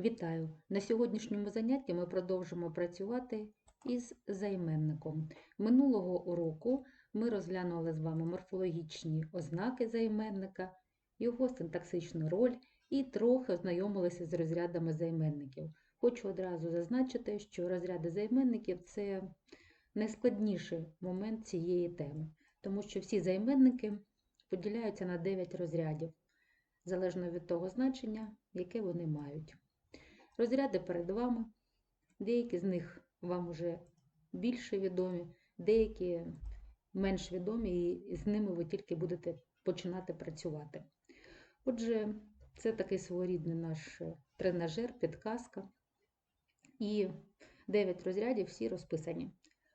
Вітаю! На сьогоднішньому занятті ми продовжимо працювати із займенником. Минулого уроку ми розглянули з вами морфологічні ознаки займенника, його синтаксичну роль і трохи ознайомилися з розрядами займенників. Хочу одразу зазначити, що розряди займенників це найскладніший момент цієї теми, тому що всі займенники поділяються на 9 розрядів, залежно від того значення, яке вони мають. Розряди перед вами. Деякі з них вам вже більше відомі, деякі менш відомі, і з ними ви тільки будете починати працювати. Отже, це такий своєрідний наш тренажер, підказка. І 9 розрядів всі розписані.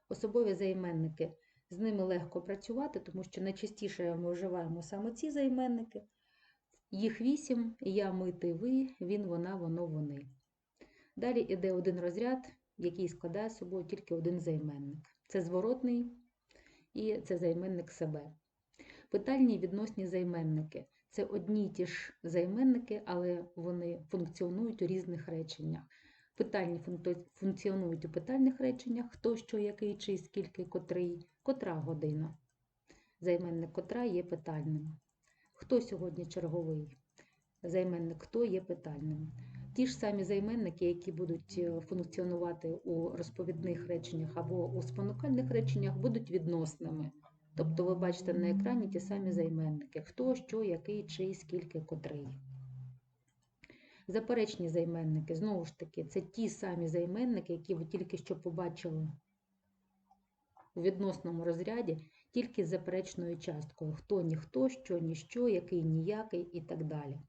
Особові займенники. З ними легко працювати, тому що найчастіше ми вживаємо саме ці займенники. Їх вісім: я, ми, ти, ви, він, вона, воно, вони. Далі йде один розряд, який складає собою тільки один займенник. Це зворотний і це займенник себе. Питальні відносні займенники це одні й ті ж займенники, але вони функціонують у різних реченнях. Питальні функціонують у питальних реченнях хто, що, який, чи, скільки, котрий, котра година. Займенник котра є питальним. Хто сьогодні черговий? Займенник хто є питальним. Ті ж самі займенники, які будуть функціонувати у розповідних реченнях або у спонукальних реченнях, будуть відносними. Тобто ви бачите на екрані ті самі займенники: хто, що, який, чий, скільки, котрий. Заперечні займенники, знову ж таки, це ті самі займенники, які ви тільки що побачили у відносному розряді, тільки з заперечною часткою: хто, ніхто, що, ніщо, який, ніякий і так далі.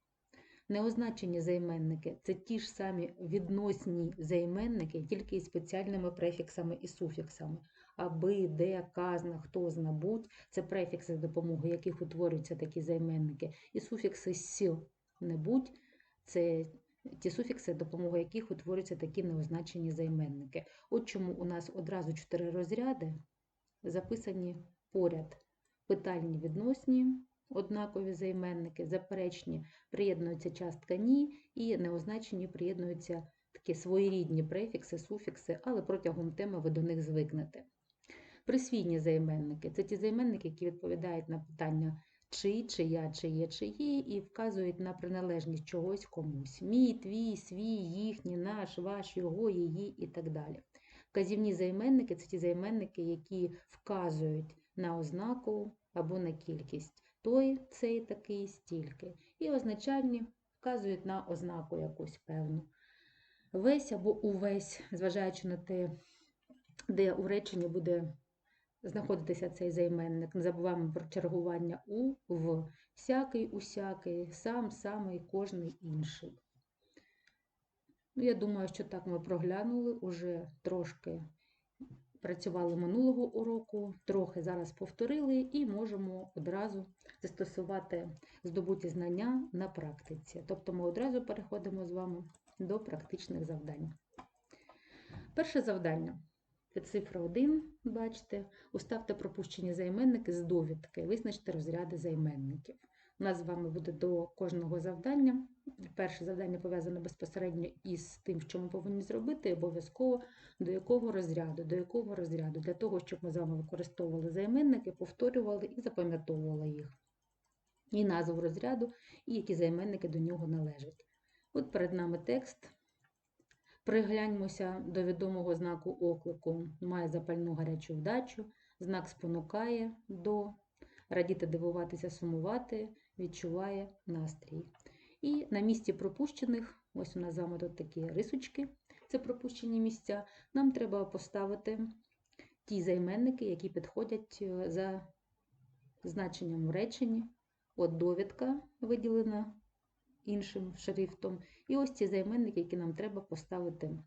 Неозначені займенники це ті ж самі відносні займенники, тільки із спеціальними префіксами і суфіксами. Аби, де, казна, хто, зна, будь – це префікси, за допомогою яких утворюються такі займенники. І суфікси «с», не будь це ті суфікси, за допомогою яких утворюються такі неозначені займенники. От чому у нас одразу чотири розряди записані поряд: питальні відносні однакові займенники, заперечні приєднуються частка ні, і неозначені приєднуються такі своєрідні префікси, суфікси, але протягом теми ви до них звикнете. Присвійні займенники це ті займенники, які відповідають на питання чи, чия, чиє, чиї, і вказують на приналежність чогось комусь. Мій, твій, свій, їхній, наш, ваш, його, її і так далі. Вказівні займенники це ті займенники, які вказують на ознаку або на кількість той, цей такий, стільки. І означальні вказують на ознаку якусь певну. Весь або увесь, зважаючи на те, де у реченні буде знаходитися цей займенник. Не забуваємо про чергування у, в, всякий, усякий, сам, самий, кожний інший. Ну, Я думаю, що так ми проглянули уже трошки працювали минулого уроку, трохи зараз повторили і можемо одразу застосувати здобуті знання на практиці. Тобто ми одразу переходимо з вами до практичних завдань. Перше завдання. Цифра 1, бачите, уставте пропущені займенники з довідки, визначте розряди займенників. У нас з вами буде до кожного завдання. Перше завдання пов'язане безпосередньо із тим, що ми повинні зробити, обов'язково до якого розряду, до якого розряду, для того, щоб ми з вами використовували займенники, повторювали і запам'ятовували їх. І назву розряду, і які займенники до нього належать. От перед нами текст. Пригляньмося до відомого знаку оклику. Має запальну гарячу вдачу, знак спонукає до, радіти, дивуватися, сумувати, відчуває настрій. І на місці пропущених, ось у нас з вами тут такі рисочки, це пропущені місця, нам треба поставити ті займенники, які підходять е, за значенням в реченні. От довідка виділена іншим шрифтом. І ось ці займенники, які нам треба поставити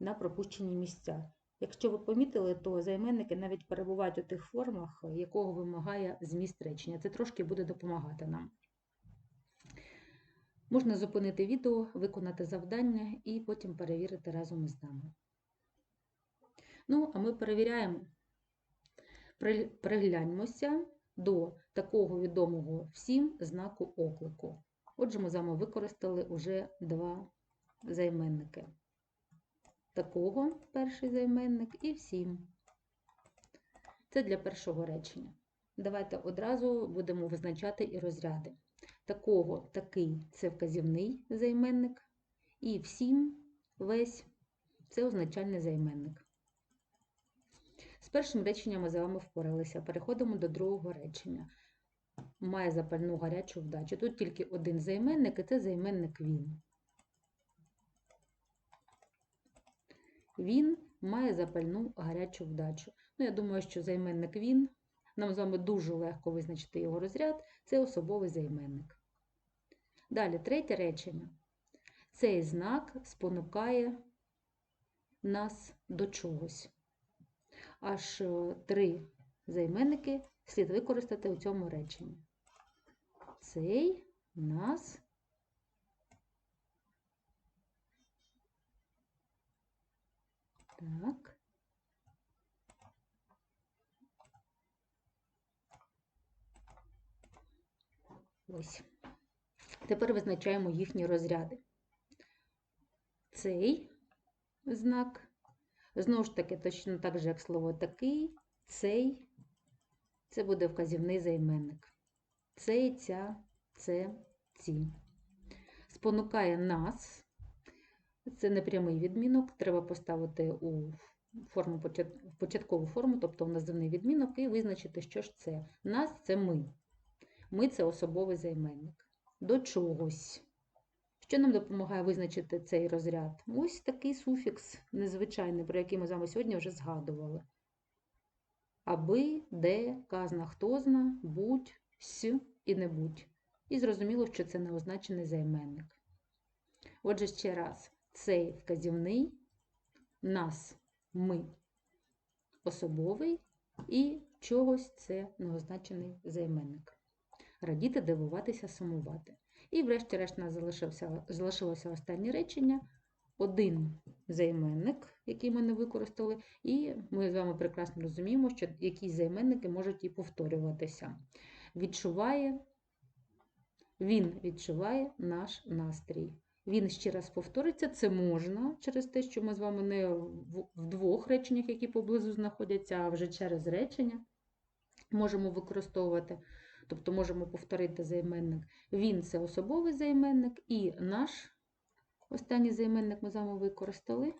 на пропущені місця. Якщо ви помітили, то займенники навіть перебувають у тих формах, якого вимагає зміст речення. Це трошки буде допомагати нам. Можна зупинити відео, виконати завдання і потім перевірити разом із нами. Ну, а ми перевіряємо, пригляньмося до такого відомого всім знаку оклику. Отже, ми з вами використали вже два займенники. Такого перший займенник і всім. Це для першого речення. Давайте одразу будемо визначати і розряди. Такого, такий це вказівний займенник, і всім весь це означальний займенник. З першим реченням ми з вами впоралися. Переходимо до другого речення. Має запальну гарячу вдачу. Тут тільки один займенник, і це займенник він. Він має запальну гарячу вдачу. Ну, я думаю, що займенник він. Нам з вами дуже легко визначити його розряд. Це особовий займенник. Далі, третє речення. Цей знак спонукає нас до чогось. Аж е, три займенники слід використати у цьому реченні. Цей нас так. Ось. Тепер визначаємо їхні розряди. Цей знак, знову ж таки, точно так же, як слово такий, цей, це буде вказівний займенник. Цей, ця, це, ці. Спонукає нас, це не прямий відмінок, треба поставити у форму, початкову форму, тобто в називний відмінок, і визначити, що ж це. Нас це ми. Ми це особовий займенник. До чогось. Що нам допомагає визначити цей розряд? Ось такий суфікс незвичайний, про який ми з вами сьогодні вже згадували. Аби, де, казна, хто зна, будь, с і не будь. І зрозуміло, що це неозначений займенник. Отже, ще раз, цей вказівний, нас, ми, особовий і чогось це неозначений займенник. Радіти, дивуватися, сумувати. І, врешті-решт, нас залишився, залишилося останнє речення. Один займенник, який ми не використали, і ми з вами прекрасно розуміємо, що якісь займенники можуть і повторюватися. Відчуває, він відчуває наш настрій. Він ще раз повториться, це можна через те, що ми з вами не в двох реченнях, які поблизу знаходяться, а вже через речення можемо використовувати. Тобто можемо повторити займенник. Він це особовий займенник, і наш останній займенник ми з вами використали.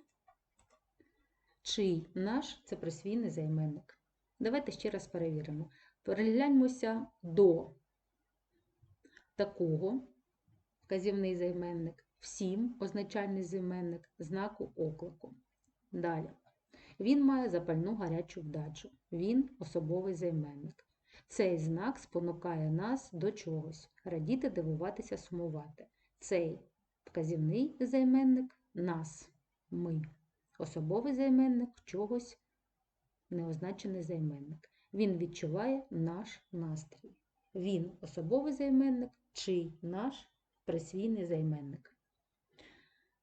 Чий наш це присвійний займенник. Давайте ще раз перевіримо. Перегляньмося до такого вказівний займенник, всім означальний займенник, знаку оклику. Далі. Він має запальну гарячу вдачу. Він особовий займенник. Цей знак спонукає нас до чогось радіти, дивуватися, сумувати. Цей вказівний займенник нас, ми. Особовий займенник чогось неозначений займенник. Він відчуває наш настрій. Він особовий займенник чи наш присвійний займенник.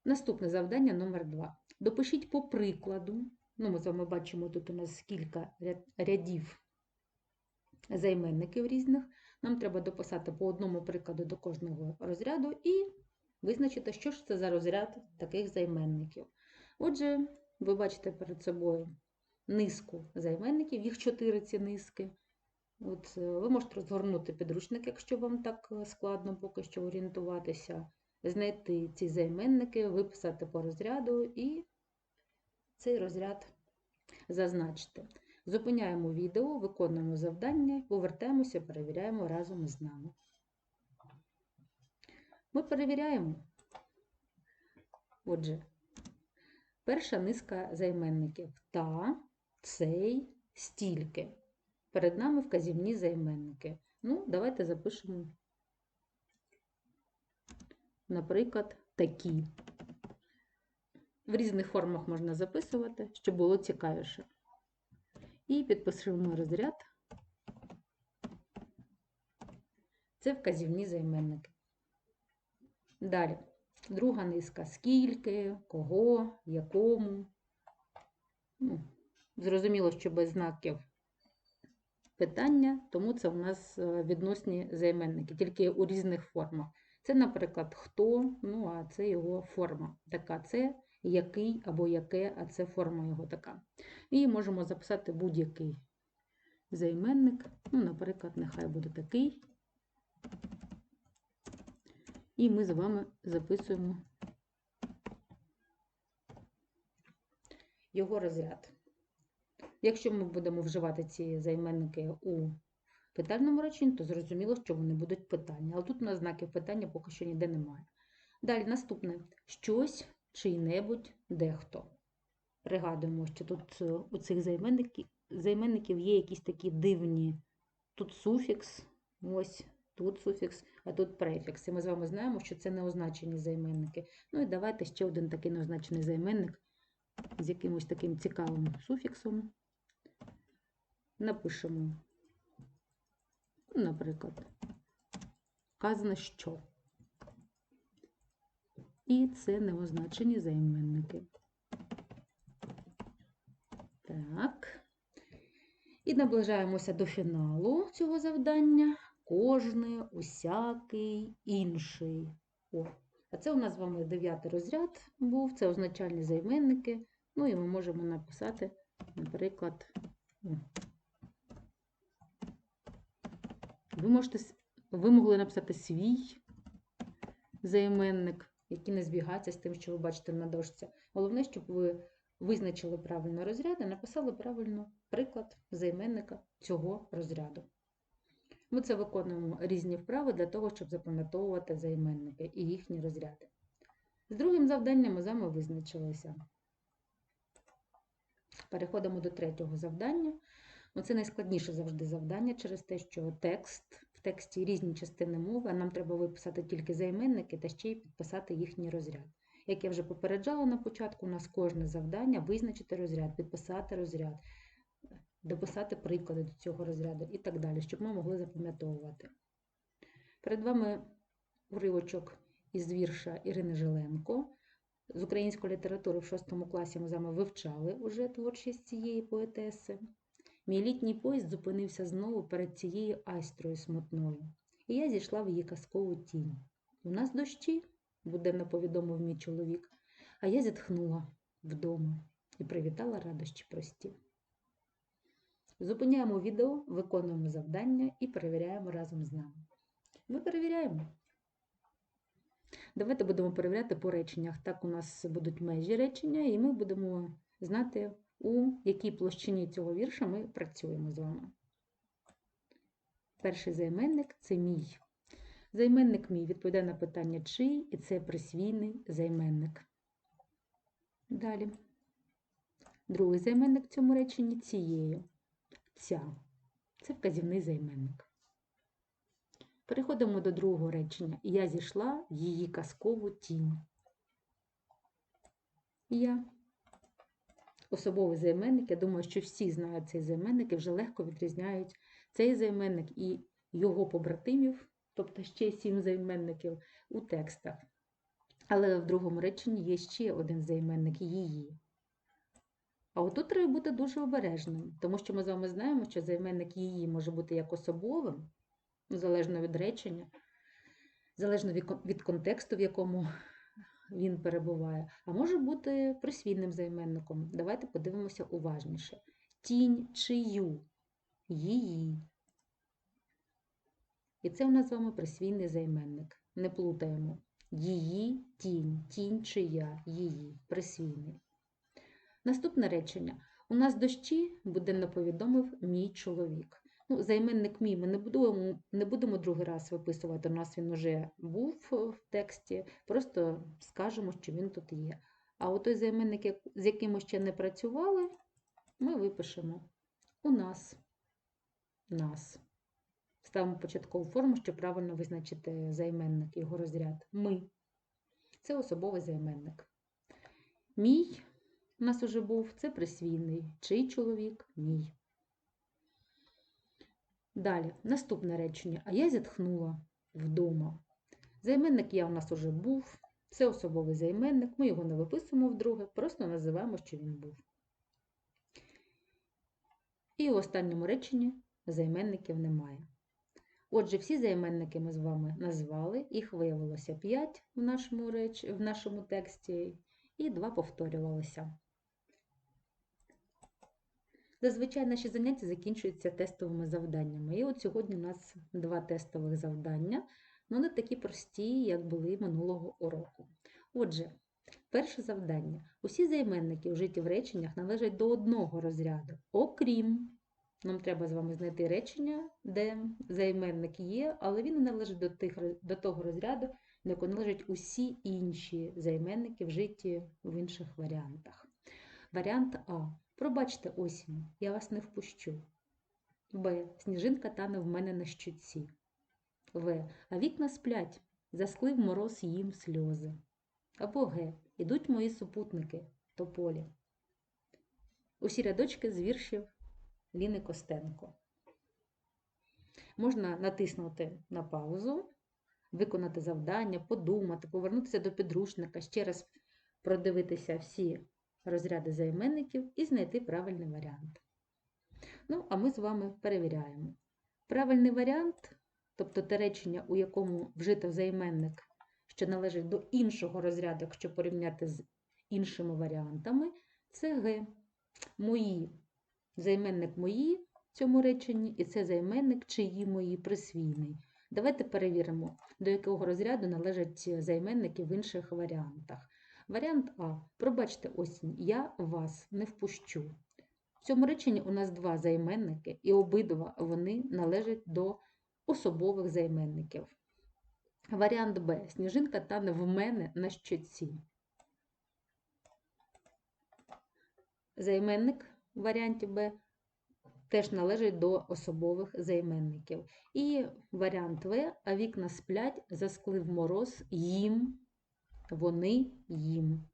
Наступне завдання номер 2. Допишіть по прикладу. Ну, Ми з вами бачимо, тут у нас кілька рядів займенників різних. Нам треба дописати по одному прикладу до кожного розряду і визначити, що ж це за розряд таких займенників. Отже, ви бачите перед собою низку займенників, їх чотири ці низки. От, е, Ви можете розгорнути підручник, якщо вам так е, складно поки що орієнтуватися, знайти ці займенники, виписати по розряду і цей розряд зазначити. Зупиняємо відео, виконуємо завдання, повертаємося, перевіряємо разом із нами. Ми перевіряємо. Отже, перша низка займенників та, цей, стільки. Перед нами вказівні займенники. Ну, давайте запишемо, наприклад, такі. В різних формах можна записувати, щоб було цікавіше і підписуємо розряд. Це вказівні займенники. Далі, друга низка скільки, кого, якому. Ну, Зрозуміло, що без знаків питання, тому це у нас е, відносні займенники, тільки у різних формах. Це, наприклад, хто, ну а це його форма. Така це який або яке, а це форма його така. І можемо записати будь-який займенник. Ну, наприклад, нехай буде такий. І ми з вами записуємо його розряд. Якщо ми будемо вживати ці займенники у питальному реченні, то зрозуміло, що вони будуть питання. Але тут у нас знаків питання поки що ніде немає. Далі наступне щось, чий-небудь, дехто. Пригадуємо, що тут е, у цих займенників, займенників є якісь такі дивні. Тут суфікс, ось тут суфікс, а тут префікс. І ми з вами знаємо, що це неозначені займенники. Ну і давайте ще один такий неозначений займенник з якимось таким цікавим суфіксом. Напишемо, наприклад, вказано що. І це неозначені займенники. Так. І наближаємося до фіналу цього завдання. Кожний, усякий, інший. О, а це у нас з вами дев'ятий розряд був, це означальні займенники. Ну і ми можемо написати, наприклад, о. Ви можете, ви могли написати свій займенник, який не збігається з тим, що ви бачите на дошці. Головне, щоб ви визначили правильно розряд і написали правильно приклад займенника цього розряду. Ми це виконуємо різні вправи для того, щоб запам'ятовувати займенники і їхні розряди. З другим завданням ми з вами визначилися. Переходимо до третього завдання. Ну, Це найскладніше завжди завдання через те, що текст, в тексті різні частини мови, а нам треба виписати тільки займенники та ще й підписати їхній розряд. Як я вже попереджала на початку, у нас кожне завдання визначити розряд, підписати розряд, дописати приклади до цього розряду і так далі, щоб ми могли запам'ятовувати. Перед вами уривочок із вірша Ірини Жиленко. З української літератури в 6 класі ми з вами вивчали уже творчість цієї поетеси. Мій літній поїзд зупинився знову перед цією айстрою смутною, і я зійшла в її казкову тінь. У нас дощі, буденно повідомив мій чоловік, а я зітхнула вдома і привітала радощі прості. Зупиняємо відео, виконуємо завдання і перевіряємо разом з нами. Ми перевіряємо. Давайте будемо перевіряти по реченнях. Так, у нас будуть межі речення, і ми будемо знати, у якій площині цього вірша ми працюємо з вами. Перший займенник це мій. Займенник мій відповідає на питання чий, і це присвійний займенник. Далі. Другий займенник в цьому реченні цією. Ця. Це вказівний займенник. Переходимо до другого речення. Я зійшла в її казкову тінь. Я. Особовий займенник. Я думаю, що всі знають цей займенник і вже легко відрізняють цей займенник і його побратимів, тобто ще сім займенників у текстах. Але в другому реченні є ще один займенник її. А отут треба бути дуже обережним, тому що ми з вами знаємо, що займенник її може бути як особовим, ну, залежно від речення, залежно від контексту, в якому він перебуває, а може бути присвійним займенником. Давайте подивимося уважніше. Тінь чию, її. І це у нас з вами присвійний займенник. Не плутаємо. Її тінь, тінь чия, її, присвійний. Наступне речення. У нас дощі буденно повідомив мій чоловік. Ну, займенник мій ми не будемо, не будемо другий раз виписувати. У нас він вже був в тексті, просто скажемо, що він тут є. А от той займенник, з яким ми ще не працювали, ми випишемо у нас. Нас. Ставимо початкову форму, щоб правильно визначити займенник, його розряд. Ми. Це особовий займенник. Мій у нас уже був це присвійний. Чий чоловік? Мій. Далі, наступне речення. А я зітхнула вдома. Займенник я у нас уже був. Це особовий займенник. Ми його не виписуємо вдруге, просто називаємо, що він був. І в останньому реченні займенників немає. Отже, всі займенники ми з вами назвали, їх виявилося 5 в нашому, реч... в нашому тексті, і 2 повторювалися. Зазвичай наші заняття закінчуються тестовими завданнями. І от сьогодні у нас два тестових завдання, але не такі прості, як були минулого уроку. Отже, перше завдання. Усі займенники, вжиті в реченнях, належать до одного розряду, окрім. Нам треба з вами знайти речення, де займенник є, але він не належить до, тих, до того розряду, до якого належать усі інші займенники, вжиті в інших варіантах. Варіант А. Пробачте осінь, я вас не впущу. Б. Сніжинка тане в мене на щуці. В. А вікна сплять, засклив мороз їм сльози. Або Г. Ідуть мої супутники тополі. Усі рядочки з віршів Ліни Костенко. Можна натиснути на паузу, виконати завдання, подумати, повернутися до підручника, ще раз продивитися всі розряди займенників і знайти правильний варіант. Ну, а ми з вами перевіряємо. Правильний варіант, тобто те речення, у якому вжито займенник, що належить до іншого розряду, якщо порівняти з іншими варіантами, це Г. Мої. Займенник мої в цьому реченні, і це займенник чиї мої присвійний. Давайте перевіримо, до якого розряду належать займенники в інших варіантах. Варіант А. Пробачте осінь, я вас не впущу. В цьому реченні у нас два займенники, і обидва вони належать до особових займенників. Варіант Б. Сніжинка тане в мене на щоці. Займенник в варіанті Б теж належить до особових займенників. І варіант В, а вікна сплять, засклив мороз їм, вони їм.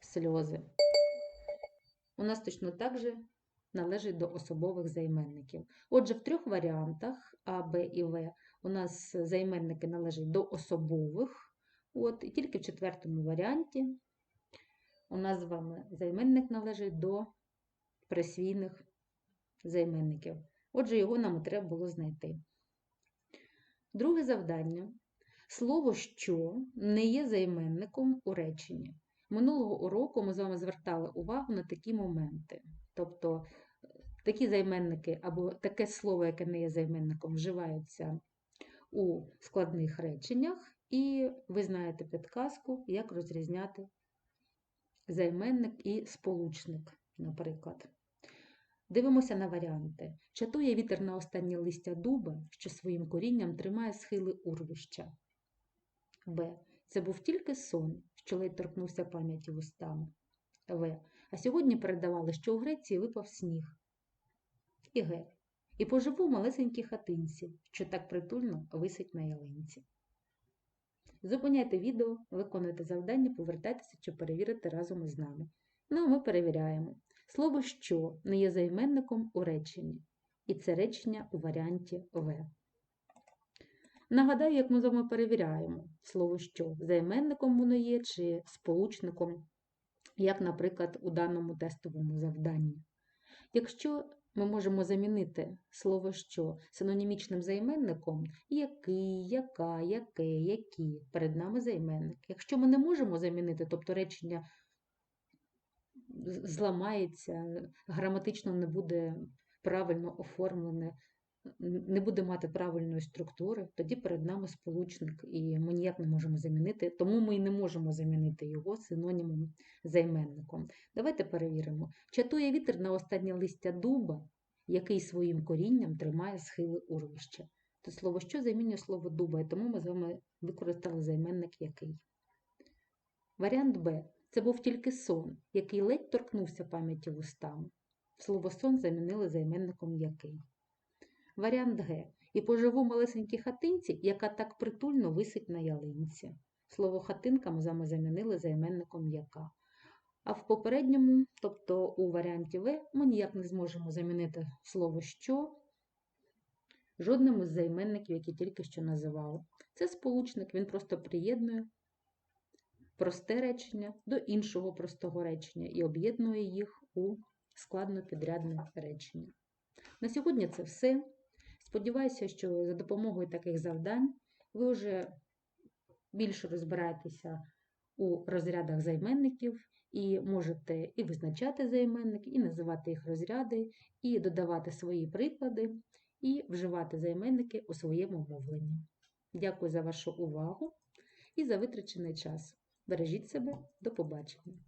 Сльози. У нас точно так же належить до особових займенників. Отже, в трьох варіантах А, Б і В у нас займенники належать до особових. От, І тільки в четвертому варіанті у нас з вами займенник належить до присвійних займенників. Отже, його нам треба було знайти. Друге завдання. Слово що не є займенником у реченні. Минулого уроку ми з вами звертали увагу на такі моменти. Тобто такі займенники або таке слово, яке не є займенником, вживаються у складних реченнях, і ви знаєте підказку, як розрізняти займенник і сполучник, наприклад. Дивимося на варіанти. Чатує вітер на останнє листя дуба, що своїм корінням тримає схили урвища. Б. Це був тільки сон, що ледь торкнувся пам'яті вустами. В. А сьогодні передавали, що у Греції випав сніг. І Г. І поживу в малесенькій хатинці, що так притульно висить на ялинці. Зупиняйте відео, виконуйте завдання, повертайтеся чи перевірите разом із нами. Ну, а ми перевіряємо. Слово що не є займенником у реченні, і це речення у варіанті В. Нагадаю, як ми з вами перевіряємо слово що займенником воно є чи сполучником, як, наприклад, у даному тестовому завданні. Якщо ми можемо замінити слово що синонімічним займенником який, яка, яке, які перед нами займенник. Якщо ми не можемо замінити, тобто речення зламається, граматично не буде правильно оформлене, не буде мати правильної структури, тоді перед нами сполучник, і ми ніяк не можемо замінити, тому ми і не можемо замінити його синонімом займенником. Давайте перевіримо. Чатує вітер на останнє листя дуба, який своїм корінням тримає схили урвища. То слово що замінює слово дуба, і тому ми з вами використали займенник який. Варіант Б. Це був тільки сон, який ледь торкнувся пам'яті вустами. Слово сон замінили займенником який. Варіант Г. І поживу малесенькій хатинці, яка так притульно висить на ялинці. Слово хатинка ми з вами замінили займенником яка. А в попередньому, тобто у варіанті В, ми ніяк не зможемо замінити слово що жодним із займенників, які тільки що називали. Це сполучник, він просто приєднує просте речення до іншого простого речення і об'єднує їх у складно підрядне речення. На сьогодні це все. Сподіваюся, що за допомогою таких завдань ви вже більше розбираєтеся у розрядах займенників і можете і визначати займенники, і називати їх розряди, і додавати свої приклади, і вживати займенники у своєму мовленні. Дякую за вашу увагу і за витрачений час. Бережіть себе, до побачення!